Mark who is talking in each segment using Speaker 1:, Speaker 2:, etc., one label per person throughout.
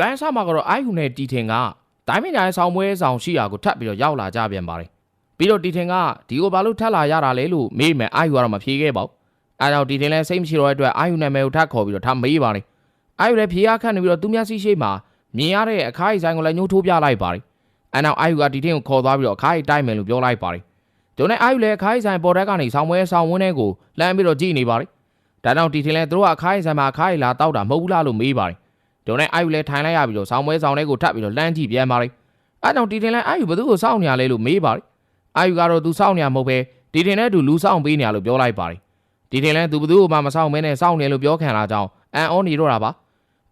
Speaker 1: ပိုင်းအစမှာကတော့အိုက်ဟူနဲ့တီထင်ကဒိုင်းမင်ညာရဲ့ဆောင်းပွဲဆောင်ရှိရာကိုထပ်ပြီးတော့ရောက်လာကြပြန်ပါတယ်ပြီးတော့တီထင်ကဒီကိုဘာလို့ထပ်လာရတာလဲလို့မေးမယ်အိုက်ဟူကတော့မဖြေခဲ့ပါဘူးအဲဒါကြောင့်တီထင်လည်းစိတ်မရှိတော့တဲ့အတွက်အိုက်ဟူနာမည်ကိုထပ်ခေါ်ပြီးတော့ထားမေးပါတယ်အိုက်ဟူလည်းဖြေရခန့်နေပြီးတော့သူများစီရှိမှာမြင်ရတဲ့အခါးကြီးဆိုင်ကိုလည်းညှိုးထိုးပြလိုက်ပါတယ်အဲနောက်အိုက်ဟူကတီထင်ကိုခေါ်သွားပြီးတော့အခါးကြီးတိုက်မယ်လို့ပြောလိုက်ပါတယ်ကျုံနဲ့အိုက်ဟူလည်းအခါးကြီးဆိုင်ပေါ်တက်ကနေဆောင်းပွဲဆောင်ဝင်းထဲကိုလှမ်းပြီးတော့ကြည့်နေပါတယ်ဒါကြောင့်တီထင်လည်းသူတို့ကအခါးကြီးဆိုင်မှာအခါးကြီးလာတောက်တာမဟုတ်ဘူးလားလို့မေးပါတယ် ကျုံနဲ့အိုက်ဟူလည်းထိုင်လိုက်ရပြီးတော့ဆောင်းပွဲဆောင်ထဲကိုထပ်ပြီးတော့လှမ်းကြည့်ပြန်ပါတယ်အဲကြောင့်တီထင်လည်းအိုက်ဟူဘသူ့ကိုစောင့်နေရလဲလို့မေးပါတယ်အိုက်ဟူကတော့သူစောင့်နေရမဟုတ်ပဲတီထင်နဲ့သူလူစောင့်ပေးနေရလို့ပြောလိုက်ပါတယ်တီထင်လည်းသူဘသူ့ကိုမှမစောင့်မဲနဲ့စောင့်နေလို့ပြောခံလာကြောင်းအန်အောနေတော့တာပါ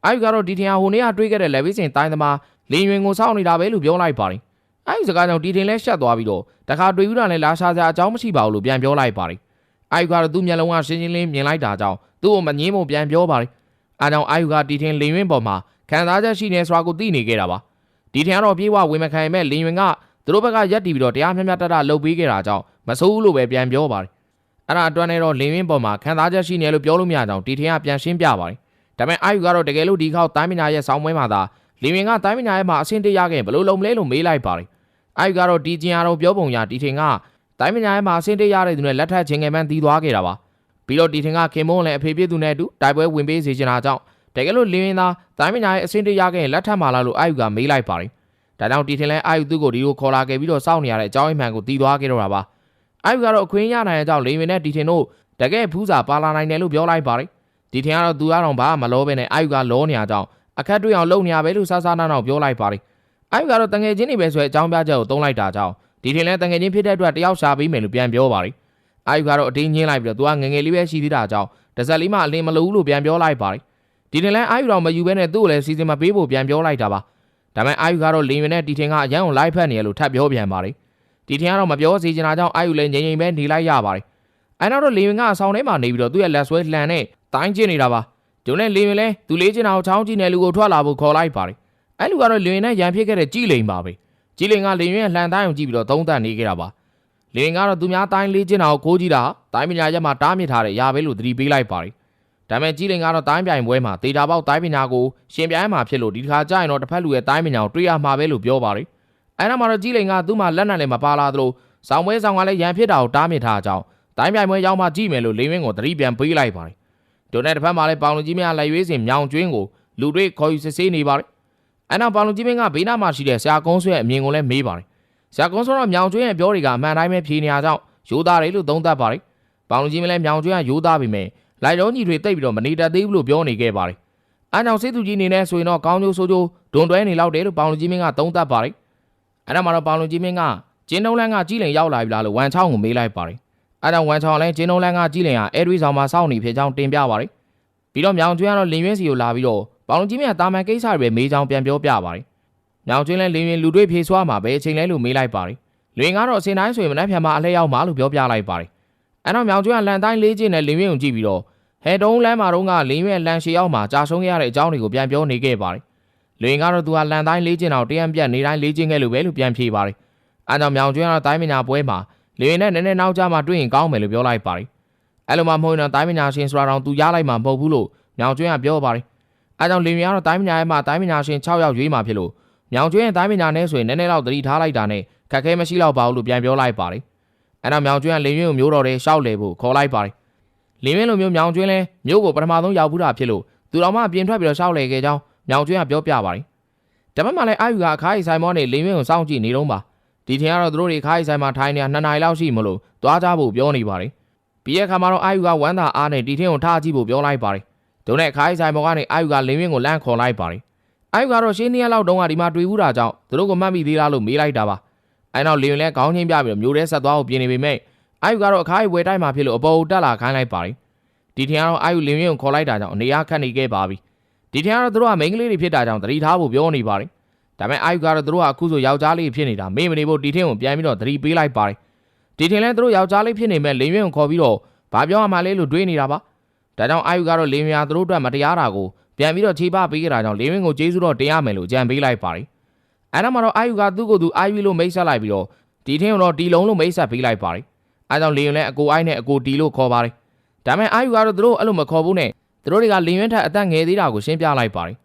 Speaker 1: အိုက်ဟူကတော့တီထင်ဟာဟိုနေ့ကတွေးခဲ့တဲ့လက်ဝိစင်တိုင်းသမားလင်းရင်ကိုစောင့်နေတာပဲလို့ပြောလိုက်ပါတယ်အိုက်ဟူစကားကြောင့်တီထင်လည်းရှက်သွားပြီးတော့တခါတွေ့ဘူးတာနဲ့လာရှာစရာအကြောင်းမရှိပါဘူးလို့ပြန်ပြောလိုက်ပါတယ်အိုက်ဟူကတော့သူ့မျက်လုံးကရှင်းရှင်းလင်းမြင်လိုက်တာကြောင့်သူ့ကိုမငင်းဖို့ပြန်ပြောပါတယ် အဲကြောင့်အိုက်ဟူကတီထင်လင်းရင်ပေါ်မှာခံစားချက်ရှိနေဆိုတာကိုသိနေခဲ့တာပါဒီထင်ကတော့ပြေးဝဝေမခံမဲ့လင်းရင်ကသူတို့ဘက်ကရက်တီပြီးတော့တရားမျှမျှတတလှုပ်ပေးခဲ့တာကြောင့်မဆိုးဘူးလို့ပဲပြန်ပြောပါတယ်အဲ့ဒါအတွက်နဲ့တော့လင်းရင်ပေါ်မှာခံစားချက်ရှိနေလို့ပြောလို့မရကြောင်းဒီထင်ကပြန်ရှင်းပြပါတယ်ဒါပေမဲ့အာယူကတော့တကယ်လို့ဒီခေါက်တိုင်းမညာရဲ့ဆောင်းပွဲမှာသာလင်းရင်ကတိုင်းမညာရဲ့မှာအဆင့်တရခဲ့ဘလို့လုံးမလဲလို့မေးလိုက်ပါတယ်အာယူကတော့ဒီကျင်ရတော့ပြောပုံရဒီထင်ကတိုင်းမညာရဲ့မှာအဆင့်တရတဲ့သူနဲ့လက်ထပ်ချင်းငယ်မှန်းတီးသွားခဲ့တာပါ ပြီးတော့ဒီထင်ကခင်မုန်းလည်းအဖေပြည့်သူနဲ့အတူတိုက်ပွဲဝင်ပေးစေချင်တာကြောင့်တကယ်လို့လင်းရင်သာတိုင်းမညာရဲ့အဆင့်တရခဲ့ရင်လက်ထပ်မှာလားလို့အာယူကမေးလိုက်ပါတယ်ဒါကြောင့်တီထင်လဲအာယူသူ့ကိုဒီလိုခေါ်လာခဲ့ပြီးတော့စောင့်နေရတဲ့အကြောင်းအမှန်ကိုတီးသွားခဲ့တော့တာပါအာယူကတော့အခွင့်ရနိုင်တဲ့အကြောင်းလင်းရင်နဲ့တီထင်တို့တကယ်ဖူးစာပါလာနိုင်တယ်လို့ပြောလိုက်ပါတယ်ဒီထင်ကတော့သူကတော့ဘာမှမလောပဲနဲ့အာယူကလောနေရကြောင်းအခက်တွေ့အောင်လုပ်နေရပဲလို့ဆဆနာနာပြောလိုက်ပါတယ်အာယူကတော့တငယ်ချင်းတွေပဲဆိုတဲ့အကြောင်းပြချက်ကိုသုံးလိုက်တာကြောင့်ဒီထင်လဲတငယ်ချင်းဖြစ်တဲ့အတွက်တယောက်ရှာပေးမယ်လို့ပြန်ပြောပါတယ် အာယူကတော့အတင်းညင်းလိုက်ပြီးတော့သူကငငယ်လေးပဲရှိသေးတာကြောင့်တစ်ဆက်လေးမှအလင်းမလို့ဘူးလို့ပြန်ပြောလိုက်ပါတယ်ဒီတင်လဲအာယူတော်မယူဘဲနဲ့သူ့ကိုလည်းစီစဉ်မပေးဖို့ပြန်ပြောလိုက်တာပါဒါပေမဲ့အာယူကတော့လင်းရင်နဲ့တီထင်ကအရန်ကိုလိုက်ဖက်နေရလို့ထပ်ပြောပြန်ပါတယ်တီထင်ကတော့မပြောစီချင်တာကြောင့်အာယူလည်းငြိမ်ငြိမ်ပဲနေလိုက်ရပါတယ်အဲနောက်တော့လင်းရင်ကအဆောင်ထဲမှာနေပြီးတော့သူ့ရဲ့လက်ဆွဲလှန်နဲ့တိုင်းကျင်းနေတာပါဒုံနဲ့လင်းရင်လဲသူလေးချင်တာကိုချောင်းကြည့်နေလူကိုထွက်လာဖို့ခေါ်လိုက်ပါတယ်အဲလူကတော့လင်းရင်နဲ့ရန်ဖြစ်ခဲ့တဲ့ကြည်လိန်ပါပဲကြည်လိန်ကလင်းရင်ရဲ့လှန်တိုင်းအောင်ကြည့်ပြီးတော့သုံးသပ်နေခဲ့တာပါ လင်းကတော့သူများတိုင်းလေးချင်တာကိုကိုးကြည့်တာတိုင်းပညာရက်မှာတားမြစ်ထားတဲ့ရာပဲလို့သတိပေးလိုက်ပါတယ်ဒါပေမဲ့ကြီးလင်ကတော့တိုင်းပြိုင်ပွဲမှာဒေတာပေါက်တိုင်းပညာကိုရှင်ပြိုင်မှာဖြစ်လို့ဒီတစ်ခါကြာရင်တော့တစ်ဖက်လူရဲ့တိုင်းပညာကိုတွေ့ရမှာပဲလို့ပြောပါတယ်။အဲနောက်မှာတော့ကြီးလင်ကသူ့မှာလက်နက်လည်းမပါလာသလိုဆောင်းပွဲဆောင်ကလည်းရန်ဖြစ်တာကိုတားမြစ်ထားကြအောင်တိုင်းပြိုင်ပွဲရောက်မှကြည့်မယ်လို့လိမ့်ဝင်းကိုသတိပြန်ပေးလိုက်ပါတယ်။ဒိုနဲ့တစ်ဖက်မှာလည်းပေါင်လူကြီးမင်းကလက်ရွေးစင်မြောင်ကျွင်းကိုလူတွေခေါ်ယူစစ်ဆေးနေပါတယ်။အဲနောက်ပေါင်လူကြီးမင်းကဘေးနားမှာရှိတဲ့ဆရာကုန်းဆွဲအမြင်ကိုလည်းမေးပါတယ်။ ဆရာကုန်းဆွဲတော့မြောင်ကျွင်းရဲ့ပြောတွေကအမှန်တိုင်းပဲဖြေနေရကြောင်းရိုးသားတယ်လို့သုံးသပ်ပါတယ်။ပေါင်လူကြီးမင်းလည်းမြောင်ကျွင်းကရိုးသားပြီမဲ့လိုက်တော့ညီတွေတိတ်ပြီးတော့မနေတတ်သေးဘူးလို့ပြောနေခဲ့ပါတယ်။အားကြောင့်စေသူကြီးနေနဲ့ဆိုရင်တော့ကောင်းကျိုးဆိုးကျိုးဒွန်တွဲနေလောက်တယ်လို့ပေါင်လူကြီးမင်းကသုံးသပ်ပါတယ်။အဲ့ဒါမှတော့ပေါင်လူကြီးမင်းကကျင်းတုံးလန်းကကြီးလင်ရောက်လာပြီလားလို့ဝမ်ချောင်းကိုမေးလိုက်ပါတယ်။အဲ့ဒါဝမ်ချောင်းလည်းကျင်းတုံးလန်းကကြီးလင်ဟာအဲဒွေးဆောင်မှာစောင့်နေဖြစ်ကြောင်းတင်ပြပါတယ်။ပြီးတော့မြောင်ကျွန်းကတော့လင်ရွင်းစီကိုလာပြီးတော့ပေါင်လူကြီးမင်းကတာမန်ကိစ္စတွေပဲမေးကြောင်းပြန်ပြောပြပါတယ်။ မြောင်ကျွန်းလည်းလင်ရွင်းလူတွေဖြေဆွားမှာပဲအချိန်လဲလို့မေးလိုက်ပါတယ်။လွင်ကတော့အစင်တိုင်းဆိုရင်မနှက်ဖြံမှာအလှည့်ရောက်မှာလို့ပြောပြလိုက်ပါတယ်။အဲ့တော့မြောင်ကျွန်းကလန်တိုင်းလေးချင်းနဲ့လင်ရွင်းကိုကြည့်ပြီးတော့ဟဲတုံးလမ်းမှာတော့ကလင်းရွက်လန်ရှည်ရောက်မှာကြာဆုံးခဲ့ရတဲ့အကြောင်းတွေကိုပြန်ပြောနေခဲ့ပါတယ်။လွင်ကတော့သူကလန်တိုင်းလေးကျင်အောင်တရံပြတ်နေတိုင်းလေးကျင်ခဲ့လို့ပဲလို့ပြန်ဖြေပါတယ်။အဲကြောင့်မြောင်ကျွန်းကတော့တိုင်းမညာပွဲမှာလွင်နဲ့နည်းနည်းနောက်ကျမှတွေ့ရင်ကောင်းမယ်လို့ပြောလိုက်ပါတယ်။အဲလိုမှမဟုတ်ရင်တော့တိုင်းမညာရှင်ဆိုတာတော့သူရလိုက်မှာမဟုတ်ဘူးလို့မြောင်ကျွန်းကပြောပါတယ်။အဲကြောင့်လင်ကတော့တိုင်းမညာရဲ့မှာတိုင်းမညာရှင်6ယောက်ရွေးမှာဖြစ်လို့ မြောင်ကျွန်းရဲ့တိုင်းမညာနဲ့ဆိုရင်နည်းနည်းတော့သတိထားလိုက်တာနဲ့ခက်ခဲမရှိတော့ပါဘူးလို့ပြန်ပြောလိုက်ပါတယ်။အဲတော့မြောင်ကျွန်းကလင်ရွကိုမျိုးတော်တဲ့ရှောက်လေဖို့ခေါ်လိုက်ပါတယ်လင်းမင်းလိုမျိုးမြောင်ကျွင်းလဲမြို့ကိုပထမဆုံးရောက်ဘူးတာဖြစ်လို့သူတော်မှပြင်ထွက်ပြီးတော့ရှောက်လေခဲ့ကြောင်းမြောင်ကျွင်းကပြောပြပါတယ်။တပတ်မှလည်းအာယူကအခါးရီဆိုင်မောနဲ့လင်းမင်းကိုစောင့်ကြည့်နေတော့ပါဒီထင်ကတော့သူတို့တွေခါးရီဆိုင်မှာထိုင်နေတာနှစ်နာရီလောက်ရှိမလို့သွားကြဖို့ပြောနေပါတယ်။ပြီးတဲ့အခါမှာတော့အာယူကဝမ်းသာအားနဲ့ဒီထင်ကိုထားကြည့်ဖို့ပြောလိုက်ပါတယ်။ဒုနဲ့ခါးရီဆိုင်မောကနေအာယူကလင်းမင်းကိုလန့်ခေါ်လိုက်ပါတယ်။ အာယူကတော့ရှင်းနေရလောက်တုန်းကဒီမှာတွေ့ဘူးတာကြောင့်သူတို့ကိုမှတ်မိသေးလားလို့မေးလိုက်တာပါ။အဲနောက်လင်းလည်းခေါင်းချင်းပြပြီးတော့မျိုးထဲဆက်သွားဖို့ပြင်နေပေမဲ့အာယူကတော့အခါးရီဝယ်တိုက်မှာဖြစ်လို့အပေါ်ကိုတက်လာခိုင်းလိုက်ပါတယ်။ဒီထင်ကတော့အာယူလင်းရင်ကိုခေါ်လိုက်တာကြောင့်အနေအားခတ်နေခဲ့ပါပြီဒီထင်ကတော့သူတို့ကမိန်းကလေးတွေဖြစ်တာကြောင့်တတိထားဖို့ပြောနေပါတယ်ဒါပေမဲ့အာယူကတော့သူတို့ကအခုဆိုယောက်ျားလေးဖြစ်နေတာမေ့မနေဖို့တီထင်းကိုပြန်ပြီးတော့သတိပေးလိုက်ပါတယ်တီထင်းလည်းသူတို့ယောက်ျားလေးဖြစ်နေမဲ့လင်းရွင့်ကိုခေါ်ပြီးတော့ဘာပြောရမှလဲလို့တွေးနေတာပါဒါကြောင့်အာယူကတော့လင်းရွင့်ကသူတို့အတွက်မတရားတာကို ပြန်ပြီးတော့ခြေပပေးကြတာကြောင့်လင်းရွင့်ကိုကျေးဇူးတော့တင်ရမယ်လို့ကြံပေးလိုက်ပါတယ်အဲ့ဒါမှတော့အာယူကသူ့ကိုယ်သူအာယူလို့မိတ်ဆက်လိုက်ပြီးတော့တီထင်းကိုတော့တီလုံးလို့မိတ်ဆက်ပေးလိုက်ပါတယ်အဲကြောင့်လင်းရွင့်လည်းအကိုအိုက်နဲ့အကိုတီလို့ခေါ်ပါတယ်ဒါပေမဲ့အာယူကတော့သူတို့အဲ့လိုမခေါ်ဘူးနဲ့သူတို့တွေကလင်းရွင့်ထက်အသက်ငယ်သေးတာကိုရှင်းပြလိုက်ပါတယ်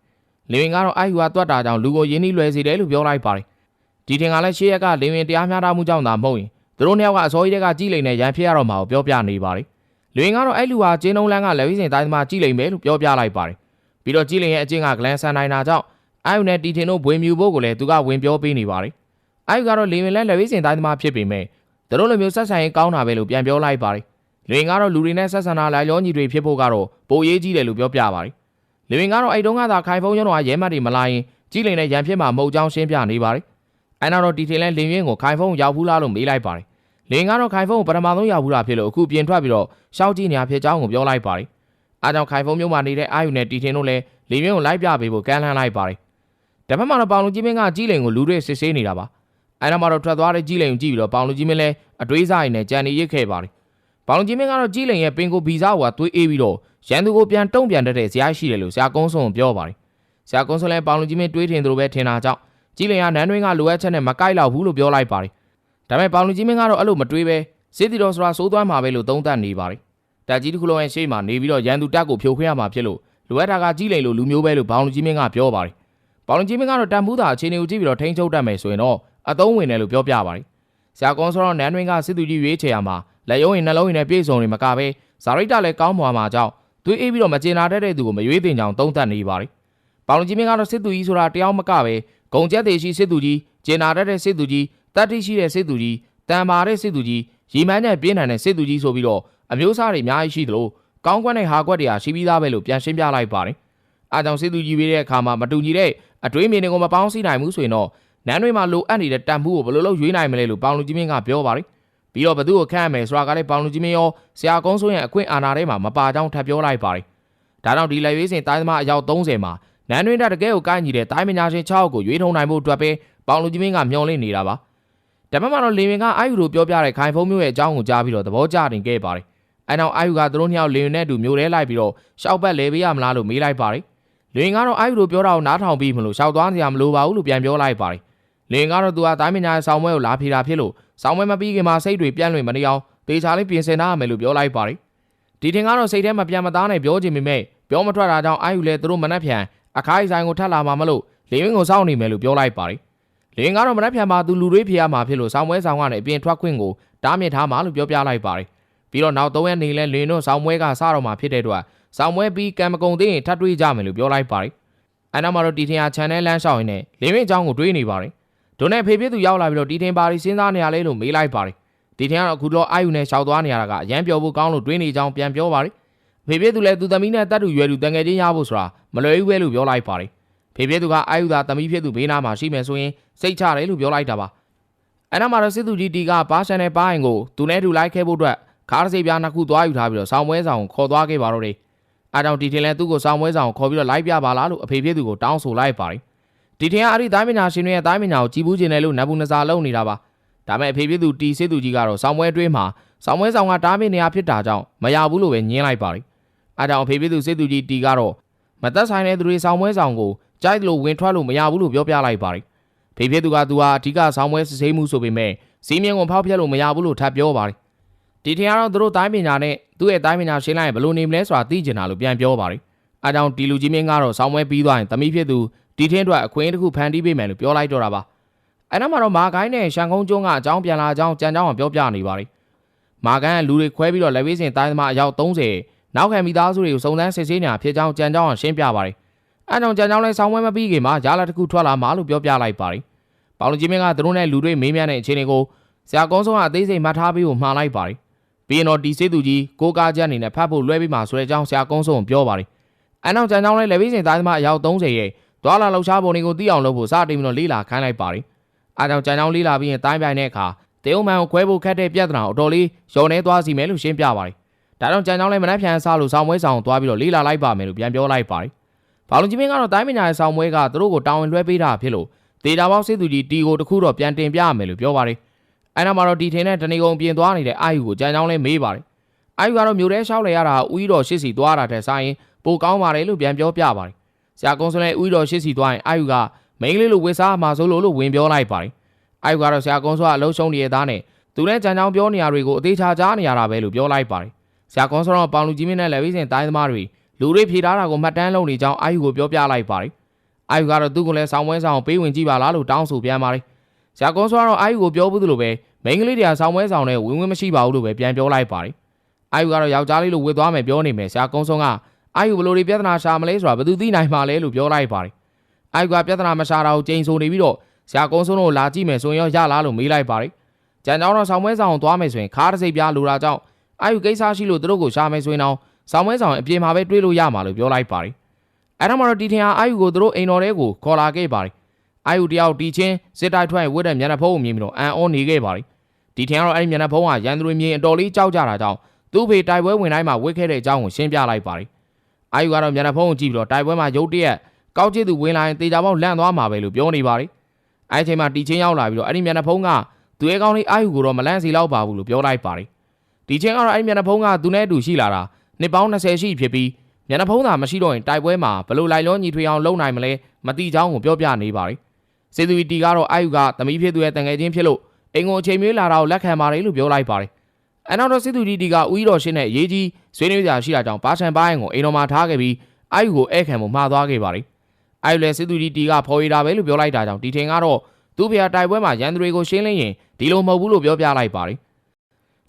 Speaker 1: လင်ဝင်ကတော့အာယူဟာတွတ်တာကြောင့်လူကိုရင်းနှီးလွယ်စေတယ်လို့ပြောလိုက်ပါတယ်။ဒီတင်ကလည်းရှေ့ရက်ကလင်ဝင်တရားမျှတမှုကြောင့်သာမဟုတ်ရင်သူတို့နှစ်ယောက်ကအစောကြီးတက်ကကြည်လိန်နဲ့ရန်ဖြစ်ရတော့မှာကိုပြောပြနေပါတယ်။လင်ဝင်ကတော့အဲ့လူဟာကျင်းလုံးလန်းကလက်ဝိစင်တိုင်းသမားကြည်လိန်ပဲလို့ပြောပြလိုက်ပါတယ်။ ပြီးတော့ကြည်လင်ရဲ့အကျင့်ကဂလန်ဆန်နိုင်တာကြောင့်အိုက်နဲ့တီထင်တို့ဘွေမြူဖို့ကိုလည်းသူကဝင်ပြောပေးနေပါတယ်။အိုက်ကတော့လေဝင်လဲလက်ဝေးစင်တိုင်းသမားဖြစ်ပေမဲ့သူတို့လိုမျိုးဆက်ဆံရေးကောင်းတာပဲလို့ပြန်ပြောလိုက်ပါတယ်။လေဝင်ကတော့လူတွေနဲ့ဆက်ဆံတာလိုက်လောညီတွေဖြစ်ဖို့ကတော့ပိုအရေးကြီးတယ်လို့ပြောပြပါတယ်။လေဝင်ကတော့အဲ့တုန်းကသာခိုင်ဖုံးရုံးတော်ကရဲမတ်တွေမလာရင်ကြည်လင်နဲ့ရန်ဖြစ်မှာမဟုတ်ကြောင်းရှင်းပြနေပါတယ်။အဲ့နောက်တော့တီထင်လဲလင်ရင်ကိုခိုင်ဖုံးရောက်ဘူးလားလို့မေးလိုက်ပါတယ်။လေဝင်ကတော့ခိုင်ဖုံးကိုပထမဆုံးရောက်ဘူးလားဖြစ်လို့အခုပြင်ထွက်ပြီးတော့ရှောက်ကြည့်နေတာဖြစ်ကြောင်းကိုပြောလိုက်ပါတယ်။ အားကြောင့်ခိုင်ဖုံးမြို့မှာနေတဲ့အာယူနဲ့တီထင်တို့လည်းလင်ရင်းကိုလိုက်ပြပေးဖို့ကမ်းလှမ်းလိုက်ပါတယ်။တစ်ဖက်မှာတော့ပေါင်လူကြီးမင်းကကြီးလိန်ကိုလူတွေစစ်ဆေးနေတာပါ။အဲ့နောက်မှာတော့ထွက်သွားတဲ့ကြီးလိန်ကိုကြည့်ပြီးတော့ပေါင်လူကြီးမင်းလည်းအတွေးစားရည်နဲ့ကြံနေရစ်ခဲ့ပါတယ်။ပေါင်လူကြီးမင်းကတော့ကြီးလိန်ရဲ့ပင်ကိုဗီဇာကိုသွေးအေးပြီးတော့ရန်သူကိုပြန်တုံ့ပြန်တတ်တဲ့ဇာတ်ရှိတယ်လို့ဆရာကုန်းစုံပြောပါတယ်။ဆရာကုန်းစုံလည်းပေါင်လူကြီးမင်းတွေးထင်သူလိုပဲထင်တာကြောင့်ကြီးလင်ကနန်းတွင်းကလိုအပ်ချက်နဲ့မကိုက်လောက်ဘူးလို့ပြောလိုက်ပါတယ်။ဒါပေမဲ့ပေါင်လူကြီးမင်းကတော့အဲ့လိုမတွေးပဲစစ်တီတော်ဆိုတာစိုးသွမ်းမှာပဲလို့သုံးသပ်နေပါတယ်။ တက်ကြီးတစ်ခုလုံးရဲ့ရှေ့မှာနေပြီးတော့ရန်သူတက်ကိုဖြိုခွင်းရမှာဖြစ်လို့လိုအပ်တာကကြီးလင်လိုလူမျိုးပဲလို့ပေါင်လူကြီးမင်းကပြောပါတယ်။ပေါင်လူကြီးမင်းကတော့တန်ဖိုးတာအခြေအနေကိုကြည့်ပြီးတော့ထိန်းချုပ်တတ်မယ်ဆိုရင်တော့အသုံးဝင်တယ်လို့ပြောပြပါတယ်။ဆရာကုန်းဆိုတော့နန်းတွင်းကစစ်သူကြီးရွေးချယ်ရမှာလက်ရုံးရင်နှလုံးရင်နဲ့ပြည့်စုံနေမကပဲဇာရိတလည်းကောင်းမွာမှာကြောင့်သွေးအေးပြီးတော့မကျေနာတတ်တဲ့သူကိုမရွေးတင်ကြောင်သုံးသပ်နေပါတယ်။ပေါင်လူကြီးမင်းကတော့စစ်သူကြီးဆိုတာတယောက်မကပဲဂုံကျက်သေးရှိစစ်သူကြီးကျေနာတတ်တဲ့စစ်သူကြီးတတ်တိရှိတဲ့စစ်သူကြီးတန်မာတဲ့စစ်သူကြီးရီမန်းနဲ့ပြင်းထန်တဲ့စစ်သူကြီးဆိုပြီးတော့ အမျိုးအစားတွေအများကြီးရှိသလိုကောင်းကွက်နဲ့ဟာကွက်တွေဟာရှိပြီးသားပဲလို့ပြန်ရှင်းပြလိုက်ပါတယ်။အားကြောင့်စစ်သူကြီးပေးတဲ့အခါမှာမတူညီတဲ့အတွေးမြင်တွေကိုမပေါင်းစည်းနိုင်ဘူးဆိုရင်တော့နန်းတွေမှာလိုအပ်နေတဲ့တန်မှုကိုဘယ်လိုလုပ်ရွေးနိုင်မလဲလို့ပေါင်လူကြီးမင်းကပြောပါတယ်။ပြီးတော့ဘသူ့ကိုခန့်ရမယ်ဆိုတာကလည်းပေါင်လူကြီးမင်းရောဆရာကုန်းစိုးရဲ့အခွင့်အာဏာထဲမှာမပါကြောင်းထပ်ပြောလိုက်ပါတယ်။ဒါကြောင့်ဒီလက်ရွေးစင်တိုင်းသမားအယောက်30မှာနန်းတွင်းတက်တကယ်ကိုကိုင်းညီတဲ့တိုင်းပညာရှင်6ယောက်ကိုရွေးထုံနိုင်ဖို့အတွက်ပဲပေါင်လူကြီးမင်းကမျှော်လင့်နေတာပါ။ဒါပေမဲ့တော့လင်ဝင်ကအာယူတို့ပြောပြတဲ့ခိုင်ဖုံးမျိုးရဲ့အကြောင်းကိုကြားပြီးတော့သဘောကျတင်ခဲ့ပါတယ်။ အဲနောက်အာယူကသူတို့နှစ်ယောက်လင်ဝင်နဲ့အတူမျိုးထဲလိုက်ပြီးတော့ရှောက်ပတ်လဲပေးရမလားလို့မေးလိုက်ပါတယ်။လင်ကတော့အာယူတို့ပြောတာကိုနားထောင်ပြီးမလို့ရှောက်သွားစရာမလိုပါဘူးလို့ပြန်ပြောလိုက်ပါတယ်။လင်ကတော့သူကတိုင်းပညာရဲ့ဆောင်းပွဲကိုလာဖြေတာဖြစ်လို့ဆောင်းပွဲမပြီးခင်မှာစိတ်တွေပြန့်လွင့်မနေအောင်တေချာလေးပြင်ဆင်ထားရမယ်လို့ပြောလိုက်ပါတယ်။ဒီတင်ကတော့စိတ်ထဲမှာပြန်မသားနဲ့ပြောချင်ပေမဲ့ပြောမထွက်တာကြောင့်အာယူလည်းသူတို့မနှက်ဖြန်အခိုင်ဆိုင်ကိုထပ်လာမှာမလို့လင်ဝင်းကိုစောင့်နေမယ်လို့ပြောလိုက်ပါတယ်။လင်ကတော့မနှက်ဖြန်မှာသူလူတွေးဖြေရမှာဖြစ်လို့ဆောင်းပွဲဆောင်ကနေအပြင်ထွက်ခွင့်ကိုတားမြစ်ထားမှာလို့ပြောပြလိုက်ပါတယ်။ ပြီးတော့နောက်၃ရက်နေလဲလင်တို့ဆောင်းပွဲကစတော့မှာဖြစ်တဲ့အတွက်ဆောင်းပွဲပြီးကံမကုံသိရင်ထပ်တွေးကြမယ်လို့ပြောလိုက်ပါတယ်။အဲနောက်မှာတော့တီထင်ဟာ channel လမ်းလျှောက်ရင်းနဲ့လင်ဝင်းအကြောင်းကိုတွေးနေပါတယ်။ဒုနဲ့ဖေဖေသူရောက်လာပြီးတော့တီထင်ပါရီစဉ်းစားနေရလဲလို့မေးလိုက်ပါတယ်။တီထင်ကတော့အခုတော့အာယူနဲ့ရှောက်သွားနေရတာကအရန်ပြောဖို့ကောင်းလို့တွေးနေကြောင်းပြန်ပြောပါတယ်။ဖေဖေသူလည်းသူသမီးနဲ့တတ်တူရွယ်တူတန်ငယ်ချင်းရဖို့ဆိုတာမလွယ်ဘူးပဲလို့ပြောလိုက်ပါတယ်။ဖေဖေသူကအာယူသာသမီးဖြစ်သူဘေးနားမှာရှိမယ်ဆိုရင်စိတ်ချတယ်လို့ပြောလိုက်တာပါ။အဲနောက်မှာတော့စစ်သူကြီးတီကပါရှန်နဲ့ပါရင်ကိုသူနဲ့တူလိုက်ခဲ့ဖို့အတွက် ကားတစ်စိပ်ပြားနှစ်ခုသွားယူထားပြီးတော့ဆောင်းပွဲဆောင်ကိုခေါ်သွားခဲ့ပါတော့တယ်။အားကြောင့်တီထင်လည်းသူ့ကိုဆောင်းပွဲဆောင်ကိုခေါ်ပြီးတော့လိုက်ပြပါလားလို့အဖေဖြစ်သူကိုတောင်းဆိုလိုက်ပါတယ်။တီထင်ကအဲ့ဒီတိုင်းပညာရှင်တွေရဲ့တိုင်းပညာကိုကြည်ဘူးကျင်တယ်လို့နတ်ဘူးနစာလုံးနေတာပါ။ဒါပေမဲ့အဖေဖြစ်သူတီစစ်သူကြီးကတော့ဆောင်းပွဲအတွင်းမှာဆောင်းပွဲဆောင်ကတားမြစ်နေရဖြစ်တာကြောင့်မရဘူးလို့ပဲညင်းလိုက်ပါတယ်။အားကြောင့်အဖေဖြစ်သူစစ်သူကြီးတီကတော့မသက်ဆိုင်တဲ့သူတွေဆောင်းပွဲဆောင်ကိုကြိုက်လို့ဝင်ထွက်လို့မရဘူးလို့ပြောပြလိုက်ပါတယ်။ဖေဖြစ်သူကသူဟာအဓိကဆောင်းပွဲစစ်ဆေးမှုဆိုပေမဲ့စီးမြင်ကိုဖောက်ဖျက်လို့မရဘူးလို့ထပ်ပြောပါတယ်။ ဒီထင်ကတော့သူတို့တိုင်းပညာနဲ့သူ့ရဲ့တိုင်းပညာရှင်းလိုက်ရင်ဘယ်လိုနေမလဲဆိုတာသိကျင်တာလို့ပြန်ပြောပါတယ်။အားကြောင့်တီလူကြီးမင်းကတော့ဆောင်းပွဲပြီးသွားရင်သမီးဖြစ်သူဒီထင်းအတွက်အခွင့်အရေးတစ်ခုဖန်တီးပေးမယ်လို့ပြောလိုက်တော့တာပါ။အဲ့နောက်မှာတော့မာကိုင်းနဲ့ရှန်ကုန်းကျွန်းကအကြောင်းပြန်လာအကြောင်းကြံကြောင်းအောင်ပြောပြနေပါတယ်။မာကိုင်းကလူတွေခွဲပြီးတော့လက်ဝေးစင်တိုင်းသမားအယောက်30နောက်ခံမိသားစုတွေကိုစုံစမ်းစစ်ဆေးနေတာဖြစ်ကြောင်းကြံကြောင်းအောင်ရှင်းပြပါတယ်။အဲကြောင့်ကြံကြောင်းလဲဆောင်းပွဲမပြီးခင်မှာရားလာတစ်ခုထွက်လာမှလို့ပြောပြလိုက်ပါတယ်။ပေါင်လူကြီးမင်းကသူတို့နဲ့လူတွေမေးမြန်းတဲ့အခြေအနေကိုဆရာကုန်းဆုံးကအသေးစိတ်မှတ်ထားပြီးကိုမှားလိုက်ပါတယ်။ ပြီးရင်တော့ဒီစေးသူကြီးကိုကားချက်အနေနဲ့ဖတ်ဖို့လွှဲပြီးမှဆိုတဲ့အကြောင်းဆရာကုန်းဆုံးပြောပါတယ်။အဲနောက်ကြံကြောင်းလဲလက်ဝေးစင်တိုင်းသမားအယောက်30ရဲ့သွာလာလှောက်ရှားပုံတွေကိုသိအောင်လုပ်ဖို့စတင်ပြီးတော့လေးလာခိုင်းလိုက်ပါတယ်။အဲကြောင့်ကြံကြောင်းလေးလာပြီးရင်တိုင်းပြိုင်တဲ့အခါတေုံမန်ကိုခွဲဖို့ခက်တဲ့ပြဿနာကိုအတော်လေးရော်နေသွားစီမယ်လို့ရှင်းပြပါတယ်။ဒါကြောင့်ကြံကြောင်းလဲမနှက်ဖြန်စားလို့ဆောင်းပွဲဆောင်သွားပြီးတော့လေးလာလိုက်ပါမယ်လို့ပြန်ပြောလိုက်ပါတယ်။ဘာလုံးကြီးမင်းကတော့တိုင်းပညာရဲ့ဆောင်းပွဲကသူတို့ကိုတာဝန်လွှဲပေးတာဖြစ်လို့တေချာပေါက်စစ်သူကြီးတီကိုတခုတော့ပြန်တင်ပြရမယ်လို့ပြောပါတယ် အဲနောက်မှာတော့ဒီထင်နဲ့တဏီကုံပြင်သွားနေတဲ့အာယူကိုကြံကြောင်းလဲမေးပါတယ်အာယူကတော့မြို့ထဲရှောက်လေရတာဦးကြီးတော်ရှစ်စီသွားတာတဲ့ဆိုင်ရင်ပိုကောင်းပါတယ်လို့ပြန်ပြောပြပါတယ်ဆရာကုန်းစလဲဦးကြီးတော်ရှစ်စီသွားရင်အာယူကမိန်းကလေးလိုဝစ်စားမှာဆိုလို့လို့ဝင်ပြောလိုက်ပါတယ်အာယူကတော့ဆရာကုန်းစောကအလုံးရှုံးနေတဲ့သားနဲ့သူနဲ့ကြံကြောင်းပြောနေရတွေကိုအသေးချာကြားနေရတာပဲလို့ပြောလိုက်ပါတယ်ဆရာကုန်းစောတော့ပေါင်လူကြီးမင်းနဲ့လည်းပြီးစဉ်တိုင်းသမားတွေလူတွေဖြေထားတာကိုမှတ်တမ်းလုပ်နေကြောင်းအာယူကိုပြောပြလိုက်ပါတယ်အာယူကတော့သူ့ကိုလည်းဆောင်းပွဲဆောင်ပေးဝင်ကြည့်ပါလားလို့တောင်းဆိုပြန်ပါတယ် ဆရာကုန်းစောကတော့အာယူကိုပြောဘူးသလိုပဲမိန်းကလေးတွေကဆောင်းပွဲဆောင်နဲ့ဝင်ဝင်မရှိပါဘူးလို့ပဲပြန်ပြောလိုက်ပါတယ်အာယူကတော့ယောက်ျားလေးလိုဝစ်သွားမယ်ပြောနေမယ်ဆရာကုန်းစောကအာယူဘယ်လိုတွေပြဿနာရှာမလဲဆိုတာဘယ်သူသိနိုင်မှာလဲလို့ပြောလိုက်ပါတယ်အာယူကပြဿနာမရှာတာကိုကြိမ်ဆိုနေပြီးတော့ဆရာကုန်းစောတို့လာကြည့်မယ်ဆိုရင်ရောရလားလို့မေးလိုက်ပါတယ်ကြံကြောင်းတော့ဆောင်းပွဲဆောင်သွားမယ်ဆိုရင်ခါးတစ်စိပ်ပြားလိုတာကြောင့်အာယူကိစ္စရှိလို့သူတို့ကိုရှာမယ်ဆိုရင်တော့ဆောင်းပွဲဆောင်အပြင်မှာပဲတွေးလို့ရမှာလို့ပြောလိုက်ပါတယ်အဲ့ဒါမှတော့ဒီထင်ဟာအာယူကိုသူတို့အိမ်တော်ထဲကိုခေါ်လာခဲ့ပါတယ် အာယူတယောက်တီချင်းစစ်တိုက်ထွက်ဝတ်တဲ့မျက်နှာဖုံးကိုမြင်ပြီးတော့အန်အောနေခဲ့ပါတယ်ဒီထင်ကတော့အဲ့ဒီမျက်နှာဖုံးကရန်သူတွေမြင်အတော်လေးကြောက်ကြတာကြောင့်သူ့ဖေတိုက်ပွဲဝင်တိုင်းမှာဝတ်ခဲ့တဲ့အကြောင်းကိုရှင်းပြလိုက်ပါတယ်အာယူကတော့မျက်နှာဖုံးကိုကြည့်ပြီးတော့တိုက်ပွဲမှာရုတ်တရက်ကောက်ကျစ်သူဝင်လာရင်တေချာပေါက်လန့်သွားမှာပဲလို့ပြောနေပါတယ်အဲ့ဒီအချိန်မှာတီချင်းရောက်လာပြီးတော့အဲ့ဒီမျက်နှာဖုံးကသူရဲ့ကောင်းလေးအာယူကိုတော့မလန့်စီလောက်ပါဘူးလို့ပြောလိုက်ပါတယ်ဒီချင်းကတော့အဲ့ဒီမျက်နှာဖုံးကသူနဲ့အတူရှိလာတာနှစ်ပေါင်း20ရှိဖြစ်ပြီးမျက်နှာဖုံးသာမရှိတော့ရင်တိုက်ပွဲမှာဘလို့လိုက်လုံးညီထွေအောင်လုံနိုင်မလဲမတိချောင်းကိုပြောပြနေပါတယ် စေသူတီကတော့အာယူကသမီးဖြစ်သူရဲ့တန်ငယ်ချင်းဖြစ်လို့အင်ကိုအချိန်မွေးလာတာကိုလက်ခံပါတယ်လို့ပြောလိုက်ပါတယ်အနောက်တော့စေသူတီကဦးတော်ရှင်းနဲ့ရေးကြီးဆွေးနွေးကြရှိတာကြောင့်ပါချန်ပိုင်းကိုအိမ်တော်မှာထားခဲ့ပြီးအာယူကိုဧည့်ခံမှုမှားသွားခဲ့ပါတယ်အာယူလည်းစေသူတီကဖော်ရတာပဲလို့ပြောလိုက်တာကြောင့်ဒီထင်ကတော့သူ့ဖေတိုက်ပွဲမှာရန်သူတွေကိုရှင်းလင်းရင်ဒီလိုမဟုတ်ဘူးလို့ပြောပြလိုက်ပါတယ်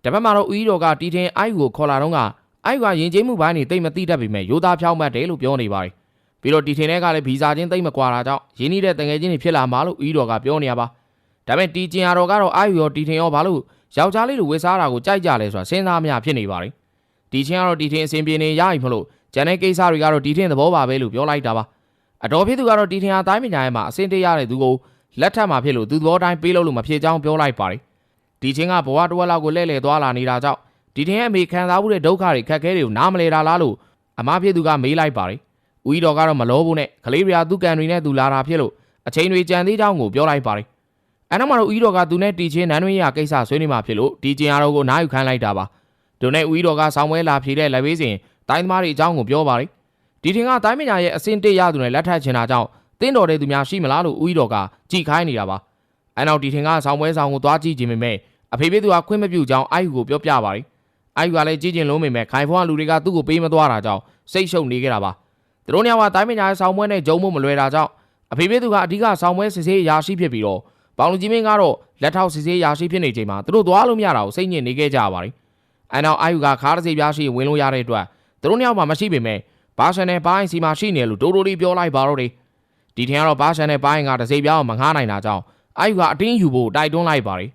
Speaker 1: တပတ်မှာတော့ဦးတော်ကတီထင်အာယူကိုခေါ်လာတော့ကအိုက်ကယဉ်ကျေးမှုပိုင်းနေတိတ်မသိတတ်ပေမဲ့ရိုးသားဖြောင်းမှတ်တယ်လို့ပြောနေပါတယ်။ ပြီးတော့တီထင်တဲ့ကလည်းဗီဇာချင်းတိတ်မကွာတာကြောင့်ရင်းနှီးတဲ့တငယ်ချင်းတွေဖြစ်လာမှာလို့ဦးတော်ကပြောနေရပါ။ဒါပေမဲ့တီကျင်ရတော်ကတော့အိုက်ရောတီထင်ရောဘာလို့ယောက်ျားလေးလိုဝေစားတာကိုကြိုက်ကြလဲဆိုတာစဉ်းစားမရဖြစ်နေပါတယ်။တီချင်းကတော့တီထင်အစဉ်ပြေနေရပြီမလို့ဂျန်တဲ့ကိစ္စတွေကတော့တီထင်သဘောပါပဲလို့ပြောလိုက်တာပါ။အတော်ဖြစ်သူကတော့တီထင်ဟာတိုင်းပညာရဲ့မှာအစင်တရတဲ့သူကိုလက်ထပ်မှာဖြစ်လို့သူသဘောတိုင်းပေးလို့လို့မဖြစ်ကြောင်းပြောလိုက်ပါတယ်။တီချင်းကဘဝတစ်ဝက်လောက်ကိုလဲ့လဲသွားလာနေတာကြောင့်ဒီထင်ရဲ့အမေခံစားမှုတဲ့ဒုက္ခတွေခက်ခဲတွေကိုနားမလဲတာလားလို့အမဖြစ်သူကမေးလိုက်ပါတယ်။ ဦးကြီးတော်ကတော့မလောဘူးနဲ့ကလေးပြာသူ့ကန်တွေနဲ့သူလာတာဖြစ်လို့အချိန်တွေကြံသေးကြောင်းကိုပြောလိုက်ပါတယ်။အဲနောက်မှာတော့ဦးကြီးတော်ကသူနဲ့တီချင်းနန်းတွင်းရကိစ္စဆွေးနွေးမှဖြစ်လို့တီချင်းအားတော့ကိုနားယူခိုင်းလိုက်တာပါ။ဒုနဲ့ဦးကြီးတော်ကဆောင်းပွဲလာဖြေတဲ့လက်ဝေးစဉ်တိုင်းသမားတွေအကြောင်းကိုပြောပါတယ်။ဒီထင်ကတိုင်းမညာရဲ့အစင်တေရသူနဲ့လက်ထပ်ချင်တာကြောင့်တင်းတော်တဲ့သူများရှိမလားလို့ဦးကြီးတော်ကကြည်ခိုင်းနေတာပါ။အဲနောက်ဒီထင်ကဆောင်းပွဲဆောင်ကိုသွားကြည့်ခြင်းပေမဲ့အဖေဖေသူကခွင့်မပြုကြောင်းအာယူကိုပြောပြပါတယ်။အာယူကလည်းကြည်ကျင်လုံးမိမဲ့ခိုင်ဖွားလူတွေကသူ့ကိုပေးမသွားတာကြောင့်စိတ်ရှုပ်နေခဲ့တာပါ။ သူတို့ညကတိုင်းမညာရဲ့ဆောင်းပွဲနဲ့ဂျုံမို့မလွယ်တာကြောင့်အဖေဖေသူကအဓိကဆောင်းပွဲစစ်ဆေးရာရှိဖြစ်ပြီးတော့ပေါင်လူကြီးမင်းကတော့လက်ထောက်စစ်ဆေးရာရှိဖြစ်နေချိန်မှာသူတို့သွားလို့မရတာကိုစိတ်ညစ်နေခဲ့ကြပါတယ်။အဲနောက်အာယူကခါးတစ်စိပြားရှိဝင်လို့ရတဲ့အတွက်သူတို့ညမှာမရှိပေမဲ့ဘာရှန်နဲ့ပိုင်းစီမှာရှိနေလို့တိုးတိုးလေးပြောလိုက်ပါတော့တယ်။ဒီထင်ကတော့ဘာရှန်နဲ့ပိုင်းကတစ်စိပြားကိုမငှားနိုင်တာကြောင့်အာယူကအတင်းယူဖို့တိုက်တွန်းလိုက်ပါတယ်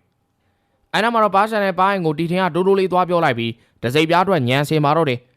Speaker 1: ။အဲနောက်မှာတော့ဘာရှန်နဲ့ပိုင်းကိုဒီထင်ကတိုးတိုးလေးသွားပြောလိုက်ပြီးတစ်စိပြားအတွက်ညံစင်မာတော့တယ်။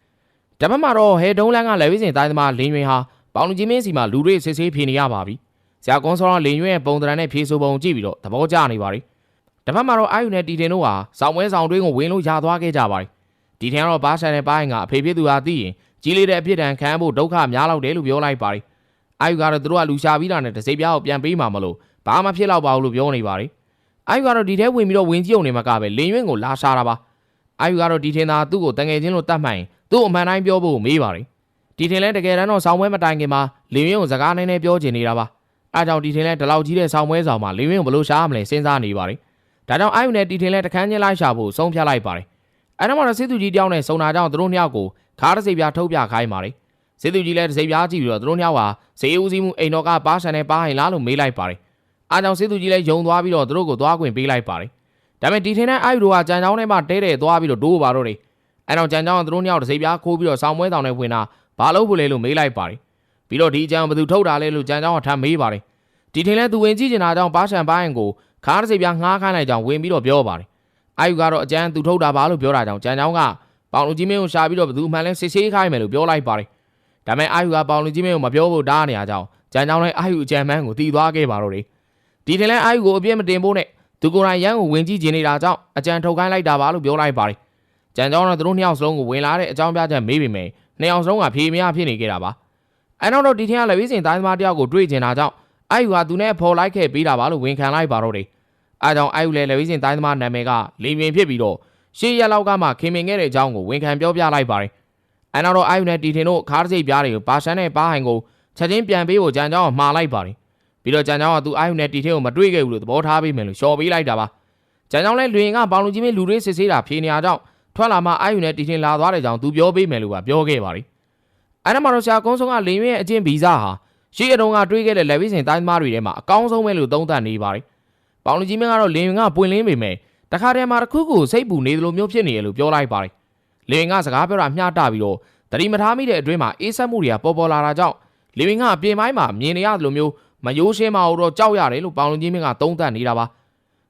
Speaker 1: တပတ်မှာတော့ဟဲဒုံးလန်းကလည်းဝိစင်တိုင်းသမားလင်းရွင်ဟာပေါင်လူကြီးမင်းစီမှာလူတွေစစ်ဆေးဖြေနေရပါပြီ။ဆရာကွန်ဆောရလင်းရွင်ရဲ့ပုံသဏ္ဍာန်နဲ့ဖြေဆိုပုံကြည့်ပြီးတော့သဘောကျနေပါပြီ။တပတ်မှာတော့အာယူနဲ့တီတင်တို့ဟာစောင်းပွဲဆောင်တွင်းကိုဝင်လို့ရသွားခဲ့ကြပါတယ်။ဒီထင်ကတော့ဘာရှန်နဲ့ပိုင်းကအဖေဖြစ်သူဟာသိရင်ကြီးလေးတဲ့အဖြစ်တန်ခံဖို့ဒုက္ခများလောက်တယ်လို့ပြောလိုက်ပါတယ်။အာယူကတော့သူတို့ကလူရှာပြီးတာနဲ့တစိပြားကိုပြန်ပေးမှာမလို့ဘာမှဖြစ်တော့ပါဘူးလို့ပြောနေပါတယ်။အာယူကတော့ဒီထဲဝင်ပြီးတော့ဝင်ကြည့်ုံနေမှာကပဲလင်းရွင်ကိုလာရှာတာပါ။အာယူကတော့ဒီထင်သာသူ့ကိုတငယ်ချင်းလို့တတ်မှန် သူ့အမှန်တိုင်းပြောဖို့မေးပါတယ်။ဒီထင်လဲတကယ်တမ်းတော့ဆောင်းပွဲမတိုင်ခင်မှာလင်းရွင်ကိုစကားနည်းနည်းပြောချင်နေတာပါ။အားကြောင့်ဒီထင်လဲဒီလောက်ကြီးတဲ့ဆောင်းပွဲဆောင်မှာလင်းရွင်ကိုဘလို့ရှားမလဲစဉ်းစားနေပါတယ်။ဒါကြောင့်အာယူနဲ့ဒီထင်လဲတခန်းချင်းလိုက်ရှာဖို့ဆုံးဖြတ်လိုက်ပါတယ်။အဲတော့မှစစ်သူကြီးတယောက်နဲ့စုံနာကြောင့်သူတို့နှစ်ယောက်ကိုခါးတစ်စိပ်ပြားထုတ်ပြခိုင်းပါတယ်။စစ်သူကြီးလည်းတစ်စိပ်ပြားကြည့်ပြီးတော့သူတို့နှစ်ယောက်ဟာဈေးဦးစီးမှုအိမ်တော်ကပါဆန်နဲ့ပါဟင်လားလို့မေးလိုက်ပါတယ်။အားကြောင့်စစ်သူကြီးလည်းယုံသွားပြီးတော့သူတို့ကိုသွားခွင့်ပေးလိုက်ပါတယ်။ဒါပေမဲ့ဒီထင်တဲ့အာယူတို့ကကြံချောင်းထဲမှာတဲတဲသွားပြီးတော့ဒိုးပါတော့တယ်။ အဲတော့ကြံချောင်းကသူတို့နှစ်ယောက်တစ်စိပ်ပြားခိုးပြီးတော့ဆောင်းပွဲတောင်နဲ့ဝင်တာဘာလို့ဖို့လဲလို့မေးလိုက်ပါတယ်။ပြီးတော့ဒီကြံဘယ်သူထုတ်တာလဲလို့ကြံချောင်းကထပ်မေးပါတယ်။ဒီထင်လဲသူဝင်ကြည့်နေတာကြောင့်ပါဆန်ပါဟင်ကိုခါးတစ်စိပ်ပြားငှားခိုင်းလိုက်ကြောင်းဝင်ပြီးတော့ပြောပါတယ်။အာယူကတော့အကျန်းသူထုတ်တာပါလို့ပြောတာကြောင့်ကြံချောင်းကပေါင်လူကြီးမင်းကိုရှာပြီးတော့ဘသူမှန်လဲစစ်ဆေးခိုင်းမယ်လို့ပြောလိုက်ပါတယ်။ဒါပေမဲ့အာယူကပေါင်လူကြီးမင်းကိုမပြောဖို့တားနေရကြောင်းကြံချောင်းလည်းအာယူအကြံမှန်းကိုတီးသွားခဲ့ပါတော့တယ်။ဒီထင်လဲအာယူကိုအပြစ်မတင်ဖို့နဲ့သူကိုယ်တိုင်ရန်ကိုဝင်ကြည့်ခြင်းနေတာကြောင့်အကြံထုတ်ခိုင်းလိုက်တာပါလို့ပြောလိုက်ပါတယ်။ ကြံချောင်းတော့သူတို့နှစ်ယောက်စလုံးကိုဝင်လာတဲ့အကြောင်းပြချက်မေးပေမဲ့နှစ်ယောက်စလုံးကဖြေမရဖြစ်နေကြတာပါ။အဲနောက်တော့ဒီထင်ကလည်းဝိစင်တိုင်းသမားတယောက်ကိုတွေ့ကျင်တာကြောင့်အာယူဟာသူနဲ့ဖော်လိုက်ခဲ့ပေးတာပါလို့ဝန်ခံလိုက်ပါတော့တယ်အားကြောင့်အာယူလည်းလက်ဝိစင်တိုင်းသမားနာမည်ကလင်ပြင်ဖြစ်ပြီးတော့ရှေ့ရက်လောက်ကမှခင်မင်ခဲ့တဲ့အကြောင်းကိုဝန်ခံပြောပြလိုက်ပါတယ်အဲနောက်တော့အာယူနဲ့တီထင်တို့ခါးတစ်စိတ်ပြားတွေကိုပါရှန်နဲ့ပါဟိုင်ကိုချက်ချင်းပြန်ပေးဖို့ကြံကြောင်းကမှားလိုက်ပါတယ်ပြီးတော့ကြံကြောင်းကသူအာယူနဲ့တီထင်ကိုမတွေ့ခဲ့ဘူးလို့သဘောထားပေးမယ်လို့ရှော်ပေးလိုက်တာပါကြံကြောင်းလည်းလူရင်ကပေါင်လူကြီးမင်းလူတွေစစ်ဆေးတာဖြေနေရကြောင်း ထွက်လာမှအာယူနဲ့တီထင်လာသွားတဲ့ကြောင်းသူပြောပေးမယ်လို့ကပြောခဲ့ပါတယ်အဲ့ဒါမှတော့ဆရာကုန်းဆုံးကလင်ရဲ့အချင်းဗီဇာဟာရှေ့အတုံးကတွေးခဲ့တဲ့လက်ဝိစင်တိုင်းသမားတွေထဲမှာအကောင်းဆုံးပဲလို့သုံးသပ်နေပါတယ်ပေါင်လူကြီးမင်းကတော့လင်ရင်ကပွင့်လင်းပေမဲ့တခါတည်းမှာတစ်ခုခုစိတ်ပူနေတယ်လို့မျိုးဖြစ်နေရလို့ပြောလိုက်ပါတယ်လင်ကစကားပြောတာမျှတပြီးတော့တတိမထားမိတဲ့အတွင်းမှာအေးဆက်မှုတွေကပေါ်ပေါ်လာတာကြောင့်လေဝင်ကအပြင်ပိုင်းမှာမြင်နေရတယ်လို့မျိုးမယိုးရှင်းမအောင်တော့ကြောက်ရတယ်လို့ပေါင်လုံးကြီးမင်းကသုံးသပ်နေတာပါ။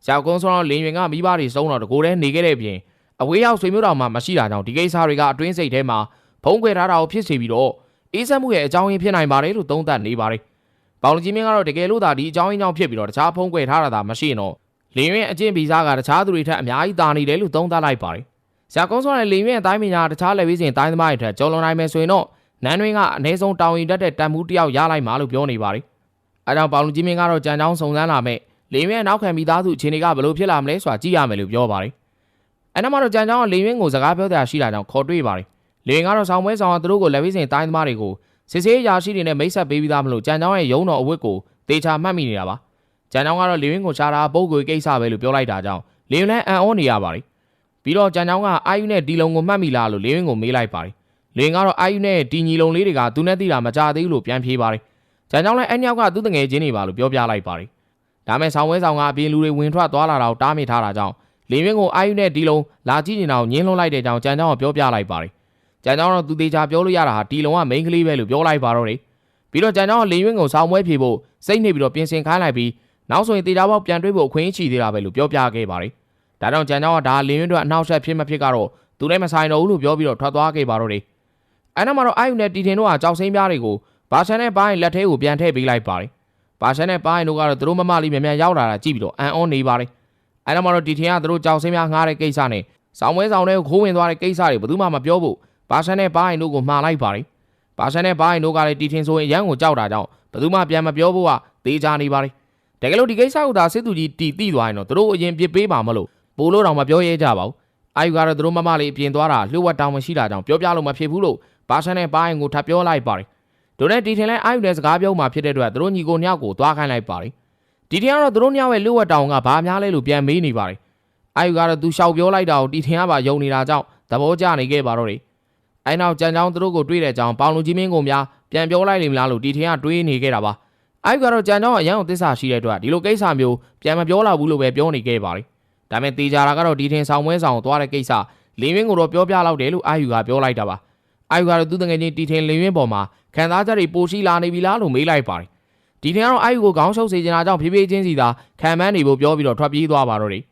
Speaker 1: ကြောက်ကုန်းဆောင်တော့လင်းရင်ကမိဘတွေစုံတော့တကိုယ်တည်းနေခဲ့တဲ့ပြင် အဝေးရောက်ဆွေမျိုးတော်မှမရှိတာကြောင့်ဒီကိစ္စတွေကအတွင်းစိတ်ထဲမှာဖုံးကွယ်ထားတာကိုဖြစ်စေပြီးတော့အေးဆက်မှုရဲ့အကြောင်းရင်းဖြစ်နိုင်ပါတယ်လို့သုံးသပ်နေပါတယ်။ပေါင်လုံးကြီးမင်းကတော့တကယ်လို့သာဒီအကြောင်းရင်းကြောင့်ဖြစ်ပြီးတော့တခြားဖုံးကွယ်ထားတာသာမရှိရင်တော့လင်းရင်အကျင့်ဗီဇကတခြားသူတွေထက်အများကြီးတာနေတယ်လို့သုံးသပ်လိုက်ပါတယ်။ဆရာကုန်းဆောင်တဲ့လင်းရင်အတိုင်းပညာတခြားလက်ဝေးစဉ်အတိုင်းသမားတွေထက်ကျော်လွန်နိုင်မယ်ဆိုရင်တော့နန်းတွင်းကအနည်းဆုံးတောင်းရင်တက်တဲ့တန်မှုတစ်ယောက်ရလိုက်မှာလို့ပြောနေပါတယ်။အဲကြောင့်ပေါင်လူကြီးမင်းကတော့ကြံချောင်းစုံစမ်းလာမဲ့လေရင်ရဲ့နောက်ခံမိသားစုအခြေအနေကဘယ်လိုဖြစ်လာမလဲဆိုတာကြည့်ရမယ်လို့ပြောပါတယ်။ အဲနောက်မှာတော့ကြံချောင်းကလေရင်ကိုစကားပြောတဲ့အရှိတာကြောင့်ခေါ်တွေ့ပါတယ်။လေရင်ကတော့ဆောင်းပွဲဆောင်ကသူတို့ကိုလက်ဝိစင်တိုင်းသမားတွေကိုစစ်ဆေးရာရှိတွေနဲ့မိတ်ဆက်ပေးပြီးသားမလို့ကြံချောင်းရဲ့ရုံးတော်အဝတ်ကိုတေချာမှတ်မိနေတာပါ။ကြံချောင်းကတော့လေရင်ကိုရှားတာပုံကိုကိစ္စပဲလို့ပြောလိုက်တာကြောင့်လေရင်လည်းအံ့ဩနေရပါတယ်။ပြီးတော့ကြံချောင်းကအာယူနဲ့ဒီလုံကိုမှတ်မိလားလို့လေရင်ကိုမေးလိုက်ပါတယ်လင်ကတော့အာယူနဲ့ဒီညီလုံလေးတွေကသူနဲ့သိတာမကြသေးဘူးလို့ပြန်ဖြေပါတယ်။ဂျန်ကြောင့်လည်းအညောက်ကသူ့တငယ်ချင်းတွေပါလို့ပြောပြလိုက်ပါတယ်။ဒါမဲ့ဆောင်းဝဲဆောင်ကအပြင်လူတွေဝင်ထွက်သွားလာတာကိုတားမြစ်ထားတာကြောင့် လင်ဝင်းကိုအာယူနဲ့ဒီလုံလာကြည့်နေတာကိုညင်းလွန်လိုက်တဲ့ကြောင့်ဂျန်ကြောင့်ကပြောပြလိုက်ပါတယ်။ဂျန်ကြောင့်တော့သူသေးချာပြောလို့ရတာဟာဒီလုံကမိန်းကလေးပဲလို့ပြောလိုက်ပါတော့တယ်။ပြီးတော့ဂျန်ကြောင့်ကလင်ဝင်းကိုဆောင်းဝဲဖြေဖို့စိတ်နေပြီးတော့ပြင်ဆင်ခိုင်းလိုက်ပြီးနောက်ဆိုရင်တေချာပေါက်ပြန်တွေးဖို့အခွင့်အရေးချီသေးတာပဲလို့ပြောပြခဲ့ပါတယ်။ဒါကြောင့်ဂျန်ကြောင့်ကဒါလင်ဝင်းတို့အနောက်ဆက်ဖြစ်မဖြစ်ကတော့သူလည်းမဆိုင်တော့ဘူးလို့ပြောပြီးတော့ထွက်သွားခဲ့ပါတော့တယ်။အဲနောက်မှာတော့အာယူနဲ့တီထင်တို့ကကြောက်စိမ်းပြားတွေကိုဘာရှန်နဲ့ပိုင်းလက်ထဲကိုပြန်ထည့်ပေးလိုက်ပါတယ်။ဘာရှန်နဲ့ပိုင်းတို့ကတော့သူတို့မမလေးမြန်မြန်ရောက်လာတာကြည့်ပြီးတော့အန်အောနေပါတယ်။ အဲနောက်မှာတော့တီထင်ကသူတို့ကြောက်စိမ်းပြားငှားတဲ့ကိစ္စနဲ့ဆောင်းဝဲဆောင်တွေကိုခိုးဝင်သွားတဲ့ကိစ္စတွေဘယ်သူမှမပြောဖို့ဘာရှန်နဲ့ပိုင်းတို့ကိုမှားလိုက်ပါတယ်။ဘာရှန်နဲ့ပိုင်းတို့ကလည်းတီထင်ဆိုရင်ရန်ကိုကြောက်တာကြောင့်ဘယ်သူမှပြန်မပြောဖို့ကသေးချာနေပါတယ်။တကယ်လို့ဒီကိစ္စကိုသာစစ်သူကြီးတီတိသွားရင်တော့သူတို့အရင်ပြစ်ပေးပါမလို့ပိုလို့တော့မပြောရဲကြပါဘူး။အာယူကတော့သူတို့မမလေးအပြင်သွားတာလှုပ်ဝက်တောင်းမရှိတာကြောင့်ပြောပြလို့မဖြစ်ဘူးလို့ဘာရှန်နဲ့ပိုင်းကိုထပ်ပြောလိုက်ပါတယ်။ဒိုနဲ့တီထင်လဲအာယူနဲ့စကားပြောမှဖြစ်တဲ့အတွက်သူတို့ညီကိုညောက်ကိုသွားခိုင်းလိုက်ပါတယ်။ ဒီထင်ကတော့သူတို့ညောက်ရဲ့လူဝက်တောင်ကဘာများလဲလို့ပြန်မေးနေပါတယ်။အာယူကတော့သူရှောက်ပြောလိုက်တာကိုတီထင်ကပါယုံနေတာကြောင့်သဘောကျနေခဲ့ပါတော့တယ်။အဲနောက်ကြံချောင်းသူတို့ကိုတွေးတဲ့အကြောင်းပေါင်လူကြီးမင်းကိုများပြန်ပြောလိုက်လိမ့်မလားလို့တီထင်ကတွေးနေခဲ့တာပါ။အာယူကတော့ကြံချောင်းအရန်ကိုသစ္စာရှိတဲ့အတွက်ဒီလိုကိစ္စမျိုးပြန်မပြောလာဘူးလို့ပဲပြောနေခဲ့ပါတယ်။ဒါပေမဲ့တေချာတာကတော့ဒီထင်ဆောင်ပွဲဆောင်သွားတဲ့ကိစ္စလင်းဝင်းကိုတော့ပြောပြလောက်တယ်လို့အာယူကပြောလိုက်တာပါ။အာယူကတော့သူ့တငယ်ချင်းတီထင်လင်းရင်းပေါ်မှာခံစားချက်တွေပိုရှိလာနေပြီလားလို့မေးလိုက်ပါတယ် ဒီထင်ကတော့အာယူကိုခေါင်းရှုပ်စေချင်တာကြောင့်ဖြည်းဖြည်းချင်းစီသာခံမန်းနေဖို့ပြောပြီးတော့ထွက်ပြေးသွားပါတော့တယ်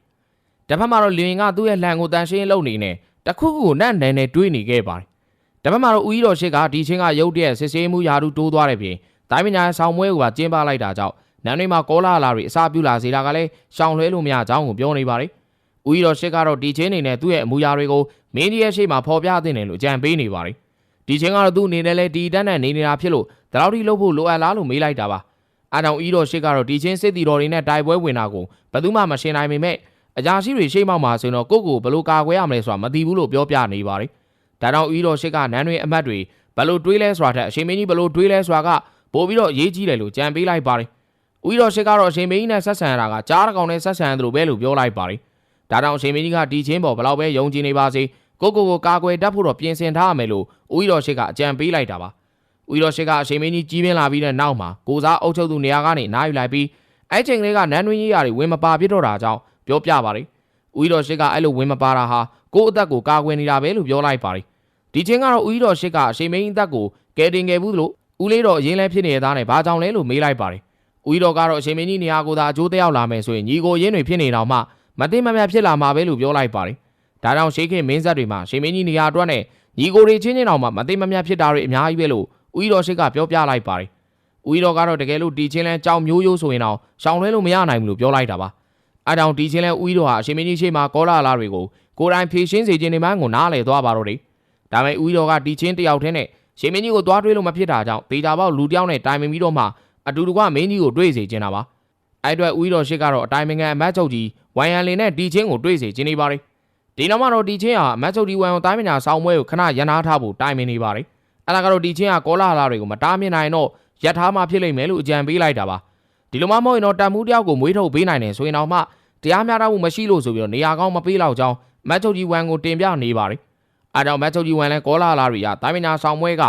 Speaker 1: တစ်ဖက်မှာတော့လင်းကသူ့ရဲ့လှန်ကိုတန်ရှင်းလုပ်နေနေတခုခုကိုနတ်နန်နဲ့တွေးနေခဲ့ပါတယ်တစ်ဖက်မှာတော့ဦးကြီးတော်ရှစ်ကဒီချင်းကရုတ်တရက်စစ်ဆေးမှုယာတုတိုးသွားတဲ့ပြင်တိုင်းပညာဆောင်မွဲကိုပါကျင်းပလိုက်တာကြောင့်နန်းတွေမှာကောလာလာတွေအစာပြုလာစေတာကလည်းရှောင်လွှဲလို့မရကြောင်းကိုပြောနေပါတယ်ဦးကြီးတော်ရှစ်ကတော့ဒီချင်းနေနဲ့သူ့ရဲ့အမူအရာတွေကိုမင်းကြီးရဲ့ရှေ့မှာဖော်ပြသင့်တယ်လို့အကြံပေးနေပါတယ်ဒီချင်းကတော့သူ့အနေနဲ့လည်းဒီတန်းနဲ့နေနေတာဖြစ်လို့တလောက်ထိလှုပ်ဖို့လိုအပ်လားလို့မေးလိုက်တာပါ အားကြောင့်ဤတော်ရှိကတော့ဒီချင်းစစ်တီတော်တွေနဲ့တိုင်ပွဲဝင်တာကိုဘယ်သူမှမရှင်းနိုင်ပေမဲ့အရာရှိတွေရှေ့မောက်မှာဆိုရင်တော့ကိုယ့်ကိုဘယ်လိုကာကွယ်ရမလဲဆိုတာမသိဘူးလို့ပြောပြနေပါတယ်ဒါကြောင့်ဤတော်ရှိကနန်းတွေအမတ်တွေဘယ်လိုတွေးလဲဆိုတာထက်အရှင်မင်းကြီးဘယ်လိုတွေးလဲဆိုတာကပို့ပြီးတော့ရေးကြည့်တယ်လို့ကြံပေးလိုက်ပါတယ်ဦးတော်ရှိကတော့အရှင်မင်းကြီးနဲ့ဆက်ဆံရတာကကြားတကောင်နဲ့ဆက်ဆံရတယ်လို့ပဲလို့ပြောလိုက်ပါတယ်ဒါကြောင့်အရှင်မင်းကြီးကဒီချင်းပေါ်ဘယ်လောက်ပဲယုံကြည်နေပါစေကိုကိုကိုကာကွယ်တတ်ဖို့တော့ပြင်ဆင်ထားရမယ်လို့ဦးတော်ရှိကအကြံပေးလိုက်တာပါ ဦးတော်ရှိကအချိန်မင်းကြီးကြီးပြင်းလာပြီးတဲ့နောက်မှာကိုစားအုပ်ချုပ်သူနေရာကနေနားယူလိုက်ပြီးအဲ့ချိန်ကလေးကနန်းတွင်းကြီးရာတွေဝင်မပါပြစ်တော့တာကြောင့်ပြောပြပါတယ်ဦးတော်ရှိကအဲ့လိုဝင်မပါတာဟာကို့အသက်ကိုကာကွယ်နေတာပဲလို့ပြောလိုက်ပါတယ်ဒီချင်းကတော့ဦးတော်ရှိကအချိန်မင်းအသက်ကိုကယ်တင်ခဲ့ဘူးလို့ဦးလေးတော်အရင်လဲဖြစ်နေတဲ့သားနဲ့ဘာကြောင့်လဲလို့မေးလိုက်ပါတယ်ဦးတော်ကတော့အချိန်မင်းကြီးနေရာကိုသာအကျိုးသက်ရောက်လာမယ်ဆိုရင်ညီကိုရင်းတွေဖြစ်နေတော့မှမသိမမြတ်ဖြစ်လာမှာပဲလို့ပြောလိုက်ပါတယ်ဒါကြောင့်ရှေးခင်မင်းဆက်တွေမှာရှေးမင်းကြီးနေရာအတွက်နဲ့ညီကိုတွေချင်းချင်းတောင်မှမသိမမြတ်ဖြစ်တာတွေအများကြီးပဲလို့ ဦးတော်ရှိကပြောပြလိုက်ပါတယ်ဦးတော်ကတော့တကယ်လို့ဒီချင်းလဲကြောင်မျိုးရိုးဆိုရင်တော့ရှောင်လွဲလို့မရနိုင်ဘူးလို့ပြောလိုက်တာပါအဲကြောင့်ဒီချင်းလဲဦးတော်ဟာအရှင်မင်းကြီးရှေ့မှာကောလာလာတွေကိုကိုယ်တိုင်ဖြေရှင်းစေခြင်းနေမှန်းကိုနားလေသွားပါတော့တယ်ဒါပေမဲ့ဦးတော်ကဒီချင်းတယောက်တည်းနဲ့ရှင်မင်းကြီးကိုသွားတွေးလို့မဖြစ်တာကြောင့်ဒေတာပေါက်လူတယောက်နဲ့တိုင်ပင်ပြီးတော့မှအတူတကွမင်းကြီးကိုတွေ့စေချင်တာပါအဲ့အတွက်ဦးတော်ရှိကတော့အတိုင်းမငယ်အမတ်ချုပ်ကြီးဝိုင်ယန်လင်နဲ့တီချင်းကိုတွေ့စေချင်နေပါတယ်ဒီနောက်မှာတော့တီချင်းဟာအမတ်ချုပ်ကြီးဝိုင်ယန်တိုင်းမညာဆောင်းပွဲကိုခဏရန်နာထားဖို့တိုင်ပင်နေပါတယ် အဲ့ဒါကတော့တီချင်းကကောလာလာတွေကိုမတားမြင်နိုင်တော့ရက်ထားမှဖြစ်လိမ့်မယ်လို့အကြံပေးလိုက်တာပါဒီလိုမှမဟုတ်ရင်တော့တန်မှုတယောက်ကိုမွေးထုတ်ပေးနိုင်တယ်ဆိုရင်တော့မှတရားမျှတမှုမရှိလို့ဆိုပြီးတော့နေရာကောင်းမပေးတော့ကြောင်းမတ်ချုပ်ကြီးဝမ်ကိုတင်ပြနေပါတယ်အဲကြောင့်မတ်ချုပ်ကြီးဝမ်လည်းကောလာလာတွေကတိုင်းမညာဆောင်းပွဲက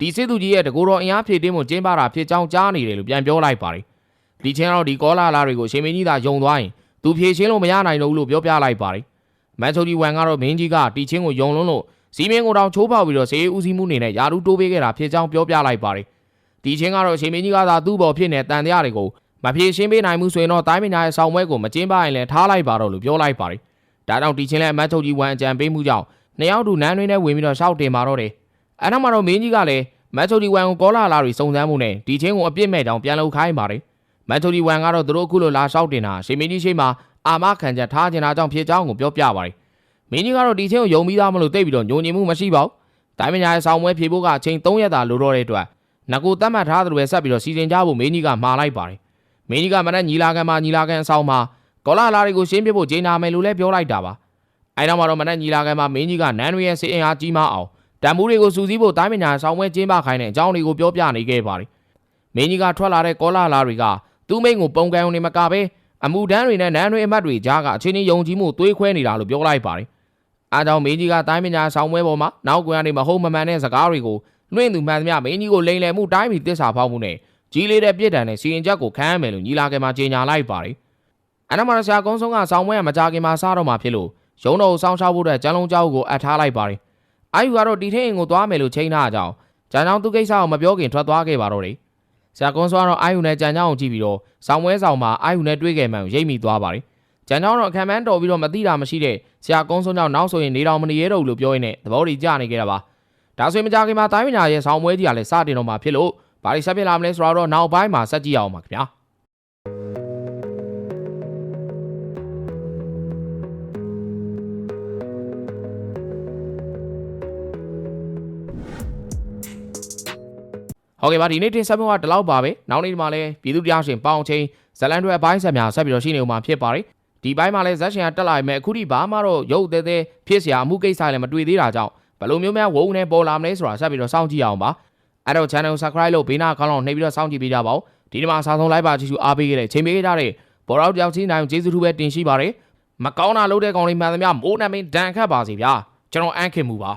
Speaker 1: ဒီစစ်သူကြီးရဲ့တကူတော်အင်အားဖြည့်တင်းမှုကျင်းပတာဖြစ်ကြောင်းကြားနေတယ်လို့ပြန်ပြောလိုက်ပါတယ်။ဒီချင်းတော့ဒီကောလာလာတွေကိုရှင်မင်းကြီးသာယုံသွားရင်သူဖြည့်ရှင်းလို့မရနိုင်တော့ဘူးလို့ပြောပြလိုက်ပါတယ်။မန်ချိုဒီဝမ်ကတော့မင်းကြီးကဒီချင်းကိုယုံလုံးလို့ စီမင်းကိုတောင်ချိုးပေါက်ပြီးတော့စေးဦးစီးမှုနေနဲ့ယာရုတိုးပေးခဲ့တာဖြစ်ကြောင်းပြောပြလိုက်ပါတယ်။ဒီချင်းကတော့ရှင်မင်းကြီးကသာသူ့ဘော်ဖြစ်နေတန်တရားတွေကိုမဖြည့်ရှင်းပေးနိုင်မှုဆိုရင်တော့တိုင်းမညာရဲ့ဆောင်းပွဲကိုမကျင်းပရင်လည်းထားလိုက်ပါတော့လို့ပြောလိုက်ပါတယ်။ဒါကြောင့်ဒီချင်းလည်းမန်ချိုဒီဝမ်အကြံပေးမှုကြောင့်နှစ်ယောက်တူနန်းတွင်းနဲ့ဝင်ပြီးတော့ရှောက်တင်มาတော့တယ်။အဲနောက်မှာတော့မင်းကြီးကလည်းမန်ချိုဒီဝမ်ကိုကောလာလာတွေစုံစမ်းမှုနဲ့ဒီချင်းကိုအပြစ်မဲ့ကြောင်ပြန်လုပ်ခိုင်းပါတယ်။မန်ချိုဒီဝမ်ကတော့သူတို့အခုလိုလာလျှောက်တင်တာရှင်မင်းကြီးရှိမှအာမခံချက်ထားကျင်တာကြောင့်ဖြစ်ကြောင်းကိုပြောပြပါတယ်။ မင်းကြီးကတော့ဒီချင်းကိုယုံပြီးသားမလို့တိတ်ပြီးတော့ညှို့ညင်မှုမရှိပါဘူး။တိုင်းမညာရဲ့ဆောင်းပွဲဖြေဖို့ကအချိန်3ရက်သာလိုတော့တဲ့အတွက်ငကိုတတ်မှတ်ထားသလိုပဲဆက်ပြီးတော့စီစဉ်ကြဖို့မင်းကြီးကမှာလိုက်ပါတယ်။မင်းကြီးကမနက်ညီလာခံမှာညီလာခံအဆောင်မှာကောလာလာတွေကိုရှင်းပြဖို့ဂျင်းနာမယ်လို့လည်းပြောလိုက်တာပါ။အဲနောက်မှာတော့မနက်ညီလာခံမှာမင်းကြီးကနန်းရွေရဲ့စေအင်အားကြီးမအောင်တံမှုတွေကိုစူးစီးဖို့တိုင်းပညာဆောင်ပွဲကျင်းပခိုင်းတဲ့အကြောင်းတွေကိုပြောပြနေခဲ့ပါတယ်။မင်းကြီးကထွက်လာတဲ့ကောလာလာတွေကသူ့မိန်ကိုပုံကန်ုံနေမကပဲအမှုတန်းတွေနဲ့နန်းတွေအမတ်တွေကြားကအချင်းချင်းယုံကြည်မှုသွေးခွဲနေတာလို့ပြောလိုက်ပါတယ်။ အားကြောင့်မင်းကြီးကတိုင်းပညာဆောင်ပွဲပေါ်မှာနောက်ကွယ်ကနေမဟုတ်မမှန်တဲ့စကားတွေကိုလွှင့်သူမှန်သမျှမင်းကြီးကိုလိန်လည်မှုတိုင်းပြည်တစ္ဆာဖောက်မှုနဲ့ကြီးလေးတဲ့ပြစ်ဒဏ်နဲ့စီရင်ချက်ကိုခံရမယ်လို့ညီလာခံမှာကြေညာလိုက်ပါတယ်။အနမရဆရာကုန်းဆုံးကဆောင်ပွဲကမကြခင်မှာစားတော့မှာဖြစ်လို့ရုံးတော်ကိုစောင်းရှောက်ဖို့အတွက်ကျန်းလုံးကြောက်ကိုအပ်ထားလိုက်ပါတယ်။အာယူကတော့တီထင်းအိမ်ကိုသွားမယ်လို့ချိန်ထားကြအောင်။ကျန်ချောင်းသူကိစ္စကိုမပြောခင်ထွက်သွားခဲ့ပါတော့တယ်။ဆရာကွန်ဆွာတော့အာယူနဲ့ကြံချောင်းကိုကြည့်ပြီးတော့ဆောင်းပွဲဆောင်မှာအာယူနဲ့တွေ့ခဲ့မှန်ကိုရိပ်မိသွားပါတယ်။ ကြံချောင်းတော့ခံမှန်းတော်ပြီးတော့မသိတာမရှိတဲ့ဆရာကွန်ဆွန်ကြောင့်နောက်ဆိုရင်နေတော်မနေရတော့ဘူးလို့ပြောရင်းနဲ့သဘောတည်ကြနေခဲ့တာပါ။ဒါဆိုရင်မကြခင်မှာတိုင်းပညာရဲ့ဆောင်းပွဲကြီးကလည်းစတင်တော့မှာဖြစ်လို့ဘာလို့ဆက်ပြလာမလဲဆိုတော့နောက်ပိုင်းမှာဆက်ကြည့်အောင်ပါခင်ဗျာ။ဟုတ်ကဲ့ပါဒီနေ့တင်ဆက်မှုကဒီလောက်ပါပဲနောက်နေ့ဒီမှာလည်းပြည်သူတရားရှင်ပေါအောင်ချင်းဇလန်တွေအပိုင်းဆက်များဆက်ပြီးတော့ရှိနေဦးမှာဖြစ်ပါတယ် ဒီဘက်မှာလည်းဇက်ရှင်ကတက်လာပြီမဲ့အခုထိဘာမှတော့ရုပ်သေးသေးဖြစ်စရာအမှုကိစ္စလည်းမတွေ့သေးတာကြောင့်ဘယ်လိုမျိုးများဝုန်းနဲ့ပေါ်လာမလဲဆိုတာဆက်ပြီးတော့စောင့်ကြည့်အောင်ပါအဲ့တော့ channel subscribe လုပ်ဘေးနားကောင်းအောင်နှိပ်ပြီးတော့စောင့်ကြည့်ပေးကြပါဦးဒီနေ့မှာအစားဆုံး live ပါကြည့်ရှုအားပေးခဲ့တဲ့ချိန်ပေးခဲ့ကြတဲ့ဘောရောက်ကြောက်ချင်းနိုင်ကျေးဇူးတူပဲတင်ရှိပါတယ်မကောင်းတာလုပ်တဲ့ကောင်တွေမှန်သမျှမိုးနမင်းဒဏ်ခတ်ပါစေဗျာကျွန်တော်အန့်ခင်မှုပါ